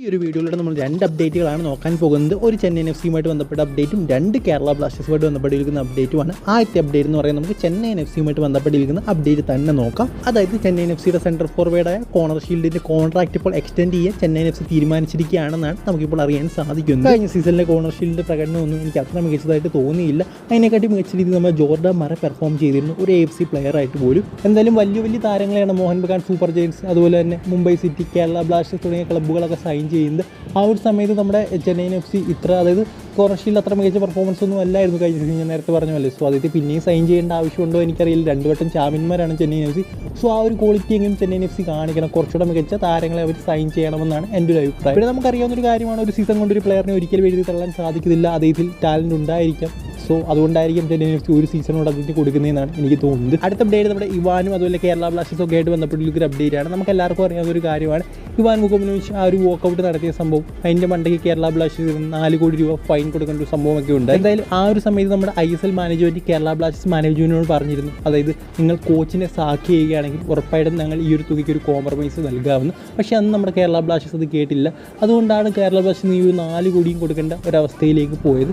ഈ ഒരു വീഡിയോയിലൂടെ നമ്മൾ രണ്ട് അപ്ഡേറ്റുകളാണ് നോക്കാൻ പോകുന്നത്. ഒരു ചെന്നൈ എഫ് സിയുമായിട്ട് ബന്ധപ്പെട്ട അപ്ഡേറ്റും രണ്ട് കേരള ബ്ലാസ്റ്റേഴ്സുമായിട്ട് ബന്ധപ്പെട്ടിരിക്കുന്ന അപ്ഡേറ്റുമാണ് ആദ്യത്തെ അപ്ഡേറ്റ് എന്ന് പറയുന്നത് നമുക്ക് ചെന്നൈ എഫ് സിയുമായിട്ട് ബന്ധപ്പെട്ടിരിക്കുന്ന അപ്ഡേറ്റ് തന്നെ നോക്കാം. അതായത് ചെന്നൈ എഫ് സിയുടെ സെൻട്രൽ ഫോർവേഡായ കോണർ ഷീൽഡിന്റെ കോൺട്രാക്ട് ഇപ്പോൾ എക്സ്റ്റെൻഡ് ചെയ്യാൻ ചെന്നൈ എഫ് സി തീരുമാനിച്ചിരിക്കുകയാണെന്നാണ് നമുക്കിപ്പോൾ അറിയാൻ സാധിക്കുന്നത്. കഴിഞ്ഞ സീസണിലെ കോണർ ഷീൽഡിന്റെ പ്രകടനമൊന്നും എനിക്ക് അത്ര മികച്ചതായിട്ട് തോന്നിയില്ല. അതിനെക്കാട്ടി മികച്ച രീതിയിൽ നമ്മൾ ജോർഡ മറ പെർഫോം ചെയ്തിരുന്നു. ഒരു എഫ് സി പ്ലെയർ ആയിട്ട് പോലും. എന്തായാലും വലിയ വലിയ താരങ്ങളെയാണ് മോഹൻ ബഗാൻ സൂപ്പർ ജയൻസ് അതുപോലെ തന്നെ മുംബൈ സിറ്റി കേരള ബ്ലാസ്റ്റേഴ്സ് തുടങ്ങിയ ക്ലബ്ബുകളൊക്കെ സൈൻ ചെയ്യുന്നത്. ആ ഒരു സമയത്ത് നമ്മുടെ ചെന്നൈയിൻ എഫ് സി ഇത്ര അതായത് കൊറേഷ്യയിൽ അത്ര മികച്ച പെർഫോമൻസ് ഒന്നും അല്ലായിരുന്നു കഴിഞ്ഞ സീസൺ ഞാൻ നേരത്തെ പറഞ്ഞ സോ അദ്ദേഹത്തെ പിന്നെയും സൈൻ ചെയ്യേണ്ട ആവശ്യമുണ്ടോ എനിക്കറിയില്ല. രണ്ടു വട്ടം ചാമ്പ്യന്മാരാണ് ചെന്നൈയിൻ എഫ് സി. സോ ആ ഒരു ക്വാളിറ്റി എങ്കിലും ചെന്നൈയിൻ എഫ് സി കാണിക്കണം. കുറച്ചുകൂടെ മികച്ച താരങ്ങളെ അവർ സൈൻ ചെയ്യണമെന്നാണ് എന്റെ ഒരു അഭിപ്രായം. പിന്നെ നമുക്കറിയാവുന്ന ഒരു കാര്യമാണ് ഒരു സീസൺ കൊണ്ട് ഒരു പ്ലെയറിനെ ഒരിക്കലും എഴുതി തള്ളാൻ സാധിക്കുന്നില്ല. അദ്ദേഹത്തിൽ ടാലന്റ് ഉണ്ടായിരിക്കാം. സോ അതുകൊണ്ടായിരിക്കും ചെന്നൈയിൻ എഫ് സി ഒരു സീസണോട് അതിന് കൊടുക്കുന്നതെന്നാണ് എനിക്ക് തോന്നുന്നത്. അടുത്ത അപ്ഡേറ്റ് നമ്മുടെ ഇവാനും അതുപോലെ കേരള ബ്ലാസ്റ്റേഴ്സ് ഒക്കെ ആയിട്ട് ബന്ധപ്പെട്ടുള്ള ഒരു അപ്ഡേറ്റ് ആണ്. നമുക്ക് എല്ലാവർക്കും അറിയാവുന്ന ഒരു കാര്യമാണ്. ഇവാൻ മുഖമിനോവിച്ച് ആ ഒരു വോക്കൗട്ട് നടത്തിയ സംഭവം അതിന്റെ മണ്ടയ്ക്ക് കേരള ബ്ലാസ്റ്റേഴ്സ് നാല് കോടി രൂപ ഫൈൻ കൊടുക്കേണ്ട ഒരു സംഭവമൊക്കെ ഉണ്ട്. എന്തായാലും ആ ഒരു സമയത്ത് നമ്മുടെ I S L management Kerala blasters മാനേജ്മെന്റിനോട് പറഞ്ഞിരുന്നു. അതായത് നിങ്ങൾ കോച്ചിനെ സാക്ഷി ചെയ്യുകയാണെങ്കിൽ ഉറപ്പായിട്ടും ഞങ്ങൾ ഈ ഒരു തുകയ്ക്ക് ഒരു കോംപ്രമൈസ് നൽകാമെന്ന്. പക്ഷേ അന്ന് നമ്മുടെ കേരള ബ്ലാസ്റ്റേഴ്സ് അത് കേട്ടില്ല. അതുകൊണ്ടാണ് കേരള ബ്ലാസ്റ്റേഴ്സ് ഈ ഒരു നാല് കോടിയും കൊടുക്കേണ്ട ഒരവസ്ഥയിലേക്ക് പോയത്.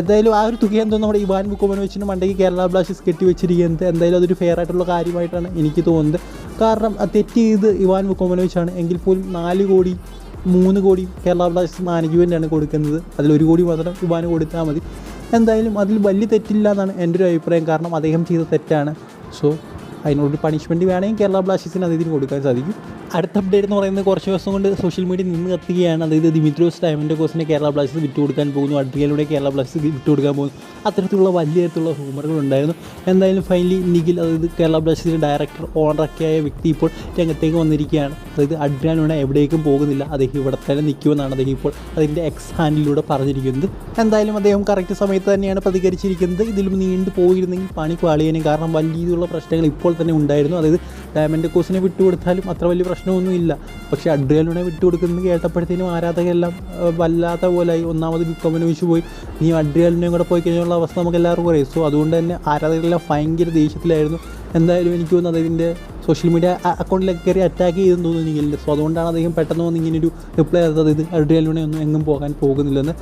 എന്തായാലും ആ ഒരു തുക എന്തോ നമ്മുടെ ഇവാൻ മുക്കോമനോവിച്ചിന് മണ്ടയ്ക്ക് കേരള ബ്ലാസ്റ്റേഴ്സ് കെട്ടിവെച്ചിരിക്കുന്നത്. എന്തായാലും അതൊരു ഫെയർ ആയിട്ടുള്ള കാര്യമായിട്ടാണ് എനിക്ക് തോന്നുന്നത്. കാരണം തെറ്റ് ചെയ്ത് ഇവാൻ മുക്കോമനോവിച്ചാണ് എങ്കിൽ പോലും നാല് കോടി മൂന്ന് കോടി കേരള ബ്ലാസ്റ്റേഴ്സ് മാനേജ്മെന്റാണ് കൊടുക്കുന്നത്. അതിൽ അതിലൊരു കോടി മാത്രം ഇവാന് കൊടുത്താൽ മതി. എന്തായാലും അതിൽ വലിയ തെറ്റില്ല എന്നാണ് എന്റെ ഒരു അഭിപ്രായം. കാരണം അദ്ദേഹം ചെയ്ത തെറ്റാണ്. സോ അതിനോട് പണിഷ്മെന്റ് വേണമെങ്കിൽ കേരള ബ്ലാസ്റ്റേഴ്സിന് അദ്ദേഹത്തിന് കൊടുക്കാൻ സാധിക്കും. അടുത്ത അപ്ഡേറ്റ് എന്ന് പറയുന്നത് കുറച്ച് ദിവസം കൊണ്ട് സോഷ്യൽ മീഡിയ നിന്ന് കത്തുകയാണ് അതായത് ദിമിത്രോസ് ഡയമൻഡ് കോസിനെ കേരള ബ്ലാസ്റ്റേഴ്സ് വിറ്റ് കൊടുക്കാൻ പോകുന്നു. അടുത്തയിലൂടെ കേരള ബ്ലാസ്റ്റേഴ്സ് വിറ്റ് കൊടുക്കാൻ പോകുന്നു. അത്തരത്തിലുള്ള വലിയ തരത്തിലുള്ള ഹൂമറുകൾ ഉണ്ടായിരുന്നു. എന്തായാലും ഫൈനലി നിഖിൽ അതായത് കേരള ബ്ലാസ്റ്റേഴ്സിന്റെ ഡയറക്ടർ ഓണറൊക്കെയായ വ്യക്തി ഇപ്പോൾ രംഗത്തേക്ക് വന്നിരിക്കുകയാണ്. അതായത് അഡ്രിയാനൂടെ എവിടേക്കും പോകുന്നില്ല. അദ്ദേഹം ഇവിടെ തന്നെ നിൽക്കുമെന്നാണ് അദ്ദേഹം ഇപ്പോൾ അതിന്റെ എക്സ് ഹാൻഡിലൂടെ പറഞ്ഞിരിക്കുന്നത്. എന്തായാലും അദ്ദേഹം കറക്റ്റ് സമയത്ത് തന്നെയാണ് പ്രതികരിച്ചിരിക്കുന്നത്. ഇതിലും നീണ്ടു പോയിരുന്നെങ്കിൽ പണി പാളിയനും. കാരണം വലിയ രീതിയിലുള്ള പ്രശ്നങ്ങൾ ഇപ്പോൾ തന്നെ ഉണ്ടായിരുന്നു. അതായത് ഡയമണ്ട് കോസിനെ വിട്ടുകൊടുത്താലും അത്ര വലിയ പ്രശ്നമൊന്നുമില്ല പക്ഷേ അഡ്രിയാലൂടെ വിട്ടുകൊടുക്കുന്നത് കേട്ടപ്പോഴത്തേനും ആരാധകരെല്ലാം വല്ലാത്ത പോലായി. ഒന്നാമത് ബിക്കോമിന് പോയി. ഇനി അഡ്രിയാലിനെയും കൂടെ പോയി കഴിഞ്ഞുള്ള അവസ്ഥ നമുക്ക് എല്ലാവർക്കും അറിയാം. സോ അതുകൊണ്ട് തന്നെ ആരാധകരെല്ലാം ഭയങ്കര ദേഷ്യത്തിലായിരുന്നു. എന്തായാലും എനിക്ക് തോന്നുന്നു അതിന്റെ സോഷ്യൽ മീഡിയ അക്കൗണ്ടിലൊക്കെ കയറി അറ്റാക്ക് ചെയ്തെന്ന് തോന്നുന്നു എനിക്കില്ല. സോ അതുകൊണ്ടാണ് അദ്ദേഹം പെട്ടെന്ന് വന്ന് ഇങ്ങനൊരു റിപ്ലൈ ചെയ്തത് ഇത് അഡ്രിയാലിനെ ഒന്നും എങ്ങും പോകാൻ പോകുന്നില്ലെന്ന്.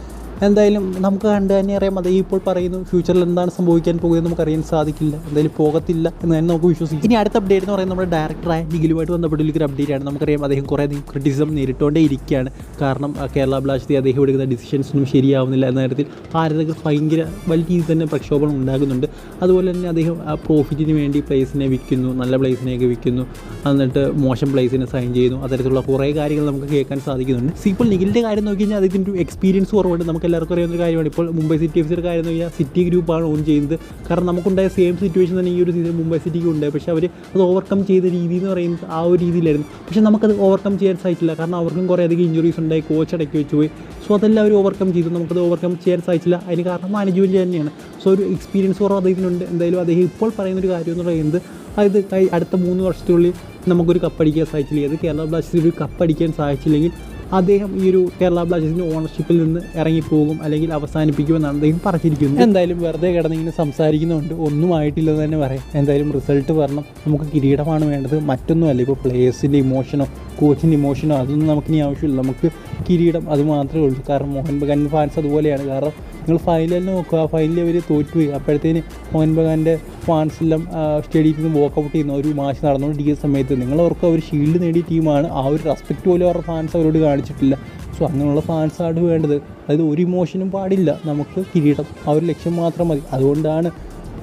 എന്തായാലും നമുക്ക് കണ്ടു തന്നെ അറിയാം. അത് ഇപ്പോൾ പറയുന്നു ഫ്യൂച്ചറിൽ എന്താണ് സംഭവിക്കാൻ പോകുന്നത് നമുക്ക് അറിയാൻ സാധിക്കില്ല. എന്തായാലും പോകത്തില്ല എന്ന് തന്നെ നമുക്ക് വിശ്വസിക്കും. ഇനി അടുത്ത അപ്ഡേറ്റ് എന്ന് പറയുന്നത് നമ്മുടെ ഡയറക്ടറായ നിഖിലുമായിട്ട് ബന്ധപ്പെട്ട ഒരു അപ്ഡേറ്റ് ആണ്. നമുക്കറിയാം അദ്ദേഹം കുറേ അധികം ക്രിറ്റിസിസം നേരിട്ടുകൊണ്ടേ ഇരിക്കുകയാണ്. കാരണം കേരള ബ്ലാസ്റ്റ് അദ്ദേഹം എടുക്കുന്ന ഡിസിഷൻസ് ഒന്നും ശരിയാവുന്നില്ല എന്ന കാര്യത്തിൽ ആരാധകർ ഭയങ്കര വലിയ രീതിയിൽ തന്നെ പ്രക്ഷോഭം ഉണ്ടാകുന്നുണ്ട്. അതുപോലെ തന്നെ അദ്ദേഹം പ്രോഫിറ്റിന് വേണ്ടി പ്ലേസിനെ വിൽക്കുന്നു നല്ല പ്ലേസിനെയൊക്കെ വിൽക്കുന്നു. എന്നിട്ട് മോശം പ്ലേസിനെ സൈൻ ചെയ്യുന്നു. അത്തരത്തിലുള്ള കുറേ കാര്യങ്ങൾ നമുക്ക് കേൾക്കാൻ സാധിക്കുന്നുണ്ട്. ഇപ്പോൾ നിഖിലിന്റെ കാര്യം നോക്കി കഴിഞ്ഞാൽ അദ്ദേഹത്തിന്റെ ഒരു എക്സ്പീരിയൻസ് കുറവുണ്ട്. നമുക്ക് എല്ലാവർക്കും അറിയാവുന്ന ഒരു കാര്യമാണ്. ഇപ്പോൾ മുംബൈ സിറ്റി എഫ് സിയുടെ കാര്യം കഴിഞ്ഞാൽ സിറ്റി ഗ്രൂപ്പാണ് ഓൺ ചെയ്യുന്നത്. കാരണം നമുക്കുണ്ടായ സെയിം സിറ്റുവേഷൻ തന്നെ ഈ ഒരു സീസൺ മുംബൈ സിറ്റിക്ക് ഉണ്ടായി. പക്ഷേ അവർ അത് ഓവർകം ചെയ്ത രീതി എന്ന് പറയുന്നത് ആ ഒരു രീതിയിലായിരുന്നു. പക്ഷേ നമുക്കത് ഓവർകം ചെയ്യാൻ സാധിച്ചില്ല. കാരണം അവർക്കും കുറേ അധികം ഇഞ്ചുറീസ് ഉണ്ടായി കോച്ച് അടക്കി വെച്ച് പോയി. സോ അതെല്ലാം അവർ ഓവർകം ചെയ്തു. നമുക്കത് ഓവർകം ചെയ്യാൻ സാധിച്ചില്ല. അതിന് കാരണം മാനേജ്മെന്റ് തന്നെയാണ്. സോ ഒരു എക്സ്പീരിയൻസ് കുറവ് അദ്ദേഹത്തിനുണ്ട്. എന്തായാലും അദ്ദേഹം ഇപ്പോൾ പറയുന്ന ഒരു കാര്യം എന്ന് പറയുന്നത് അതായത് അടുത്ത മൂന്ന് വർഷത്തിനുള്ളിൽ നമുക്കൊരു കപ്പടിക്കാൻ സാധിച്ചില്ലെങ്കിൽ അത് കേരള ബ്ലാസ്റ്റേഴ്സിന് ഒരു കപ്പടിക്കാൻ സാധിച്ചില്ലെങ്കിൽ അദ്ദേഹം ഈ ഒരു കേരള ബ്ലാസ്റ്റേഴ്സിന്റെ ഓണർഷിപ്പിൽ നിന്ന് ഇറങ്ങിപ്പോകും അല്ലെങ്കിൽ അവസാനിപ്പിക്കുമെന്നാണ് അദ്ദേഹം പറഞ്ഞിരിക്കുന്നത്. എന്തായാലും വെറുതെ കിടന്നിങ്ങനെ സംസാരിക്കുന്നുണ്ട് ഒന്നും ആയിട്ടില്ലെന്ന് തന്നെ പറയാം. എന്തായാലും റിസൾട്ട് വരണം. നമുക്ക് കിരീടമാണ് വേണ്ടത്. മറ്റൊന്നുമല്ല ഇപ്പോൾ പ്ലേയേഴ്സിന്റെ ഇമോഷനോ കോച്ചിന്റെ ഇമോഷനോ അതൊന്നും നമുക്കിനി ആവശ്യമില്ല. നമുക്ക് കിരീടം അത് മാത്രമേ ഉള്ളൂ. കാരണം മോഹൻ ബഗാൻ ഫാൻസ് അതുപോലെയാണ്. കാരണം നിങ്ങൾ ഫൈനലിൽ നോക്കുക. ആ ഫൈനലിൽ അവർ തോറ്റുപോയി. അപ്പോഴത്തേന് മോഹൻ ബഗാന്റെ ഫാൻസ് എല്ലാം സ്റ്റേഡിയത്തിൽ നിന്ന് വോക്കൗട്ട് ചെയ്യുന്ന ഒരു മാച്ച് നടന്നുകൊണ്ടിരിക്കുന്ന സമയത്ത് നിങ്ങൾ അവർക്ക് അവർ ഷീൽഡ് നേടിയ ടീമാണ് ആ ഒരു റെസ്പെക്റ്റ് പോലും അവരുടെ ഫാൻസ് അവരോട് കാണിച്ചിട്ടില്ല. സോ അങ്ങനെയുള്ള ഫാൻസാണ് വേണ്ടത്. അതായത് ഒരു ഇമോഷനും പാടില്ല. നമുക്ക് കിരീടം ആ ഒരു ലക്ഷ്യം മാത്രം മതി. അതുകൊണ്ടാണ്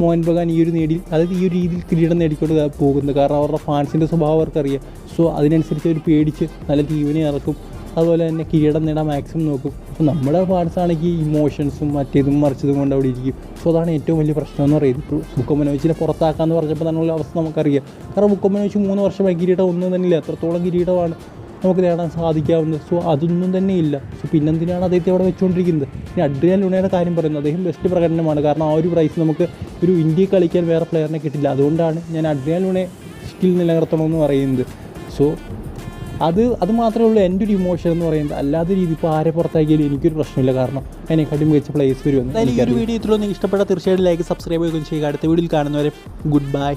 മോഹൻ ബഗാൻ ഈ ഒരു നേടി അതായത് ഈ ഒരു രീതിയിൽ കിരീടം നേടിക്കൊണ്ട് പോകുന്നത്. കാരണം അവരുടെ ഫാൻസിന്റെ സ്വഭാവം അവർക്കറിയാം. സോ അതിനനുസരിച്ച് അവർ പേടിച്ച് നല്ല ടീമിനെ ഇറക്കും. അതുപോലെ തന്നെ കിരീടം നേടാൻ മാക്സിമം നോക്കും. അപ്പോൾ നമ്മുടെ പാർട്സ് ആണെങ്കിൽ ഇമോഷൻസും മറ്റേതും മറിച്ചതും കൊണ്ട് അവിടെ ഇരിക്കും. സോ അതാണ് ഏറ്റവും വലിയ പ്രശ്നം എന്ന് പറയുന്നത്. ഇപ്പോൾ ബുക്കോമനോവിച്ചിനെ പുറത്താക്കാന്ന് പറഞ്ഞപ്പോൾ തന്നെയുള്ള അവസ്ഥ നമുക്കറിയാം. കാരണം ബുക്കോമനോവിച്ച് മൂന്ന് വർഷമായി കിരീടം ഒന്നും തന്നെ ഇല്ല എത്രത്തോളം കിരീടമാണ് നമുക്ക് നേടാൻ സാധിക്കാവുന്നത്. സോ അതൊന്നും തന്നെ ഇല്ല. സോ പിന്നെന്തിനാണ് അദ്ദേഹത്തെ അവിടെ വെച്ചുകൊണ്ടിരിക്കുന്നത്? ഇനി അഡ്രിയൻ ലുണയുടെ കാര്യം പറയുന്നത് അദ്ദേഹം ബെസ്റ്റ് പ്രകടനമാണ്. കാരണം ആ ഒരു പ്രൈസ് നമുക്ക് ഒരു ഇന്ത്യയിൽ കളിക്കാൻ വേറെ പ്ലെയറിനെ കിട്ടില്ല. അതുകൊണ്ടാണ് ഞാൻ അഡ്രിയൻ ലുണയെ സ്കിൽ നിലനിർത്തണമെന്ന് പറയുന്നത്. സോ അത് അത് മാത്രമേ ഉള്ളൂ എന്റെ ഒരു ഇമോഷൻ എന്ന് പറയുന്നത്. അല്ലാതെ രീതി ഇപ്പോൾ ആരെ പുറത്താക്കിയാലും എനിക്കൊരു പ്രശ്നമില്ല. കാരണം അതിനെക്കാട്ടി മികച്ച പ്ലേസ് വരുമെന്ന് ഈ ഒരു വീഡിയോ നിങ്ങൾക്ക് ഇഷ്ടപ്പെട്ടാൽ തീർച്ചയായിട്ടും ലൈക്ക് സബ്സ്ക്രൈബ് ചെയ്യുകയും ചെയ്യുക. അടുത്ത വീഡിയോയിൽ കാണുന്നവരെ ഗുഡ് ബൈ